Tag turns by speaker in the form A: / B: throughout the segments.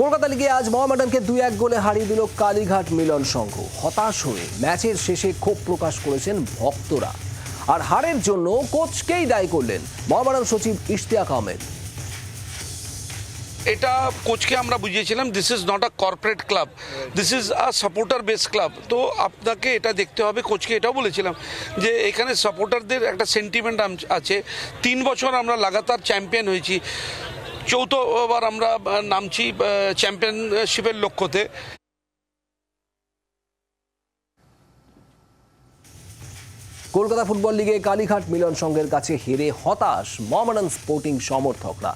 A: কলকাতা লিগে আজ মোহামেডানকে দুই এক গোলে হারিয়ে দিল কালীঘাট মিলন সংঘ। হতাশ হয়ে ম্যাচের শেষে ক্ষোভ প্রকাশ করেছেন ভক্তরা। আর হারের জন্য কোচকেই দায়ী করলেন মোহামেডান সচিব ইশতিয়াক আহমেদ।
B: এটা কোচকে আমরা বুঝিয়েছিলাম this is not a corporate club this is a supporter base club তো আপনাকে এটা দেখতে হবে, কোচকে এটাও বলেছিলাম যে এখানে সাপোর্টারদের একটা সেন্টিমেন্ট আছে। তিন বছর আমরা লাগাতার চ্যাম্পিয়ন হয়েছি। চৌথবার আমরা নামছি চ্যাম্পিয়নশিপের লক্ষ্যতে।
A: কলকাতা ফুটবল লিগে কালীঘাট মিলন সংঘের কাছে হেরে হতাশ মোহামেডান স্পোর্টিং সমর্থকরা।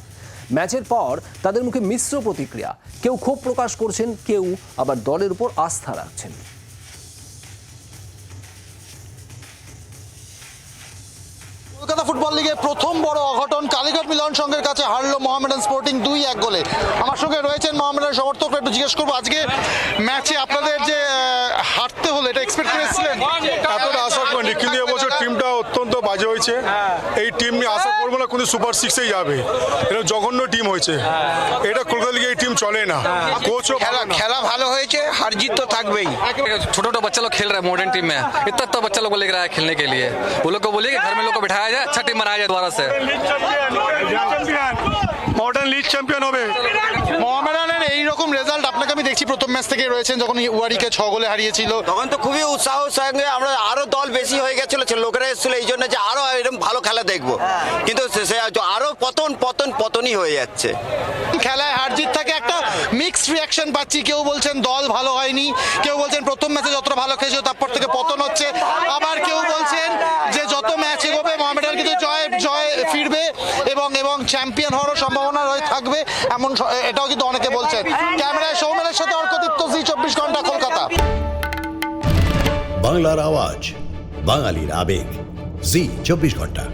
A: ম্যাচের পর তাদের মুখে মিশ্র প্রতিক্রিয়া। কেউ ক্ষোভ প্রকাশ করছেন, কেউ আবার দলের উপর আস্থা রাখছেন।
C: ফুটবল লিগে প্রথম বড় অঘটন কালীঘাট মিলন সংঘের কাছে হারলো মোহামেডান স্পোর্টিং দুই এক গোলে। আমার সঙ্গে রয়েছেন মোহামেডান সমর্থকরা, একটু জিজ্ঞেস করব আজকে ম্যাচে আপনাদের যে হারতে হলো, এটা এক্সপেক্ট করেছিলেন?
D: অত্যন্ত বাজে হয়েছে এই টিম নিয়ে আশা করবো না কিন্তু সুপার সিক্সেই যাবে এটা জঘন্য টিম হয়েছে এটা কলকাতা লিগে এই টিম চলে না কোচও
E: খেলা খেলা ভালো হয়েছে হার জিত তো থাকবেই
F: छोटा छोटा बच्चा लोग खेल रहा है मॉडर्न टीम में इतना इतना बच्चा लोग को लेकर आया खेलने के लिए वो लोग को बोलिए कि घर में लोग को बिठाया जाए अच्छा टीम बनाया जाए दोबारा से
D: মডার্ন লিগ চ্যাম্পিয়ন হবে
C: মোহামেডানের দেখছি প্রথম ম্যাচ থেকে রয়েছেন যখন ওয়ারিকে ছ গোলে হারিয়েছিল।
E: তখন তো খুবই উৎসাহ সঙ্গে আমরা আরও দল বেশি হয়ে গেছিল লোকেরা এসেছিল এই জন্য যে আরও এরকম ভালো খেলা দেখব। কিন্তু সে- সে আরও পতন পতন পতনই হয়ে যাচ্ছে।
C: খেলায় হার জিত থাকে একটা মিক্সড রিয়াকশন পাচ্ছি। কেউ বলছেন দল ভালো হয়নি কেউ বলছেন প্রথম ম্যাচে যতটা ভালো খেয়েছিল তারপর থেকে পতন হচ্ছে। আবার কেউ ফিরবে এবং এবং চ্যাম্পিয়ন হওয়ার সম্ভাবনা রয়ে থাকবে। এমন এটাও কিন্তু অনেকে বলছেন ক্যামেরায় সৌমেনের সাথে অর্কদীপ্ত জি চব্বিশ ঘণ্টা কলকাতা।
G: বাংলার আওয়াজ বাঙালির আবেগ। জি চব্বিশ ঘণ্টা।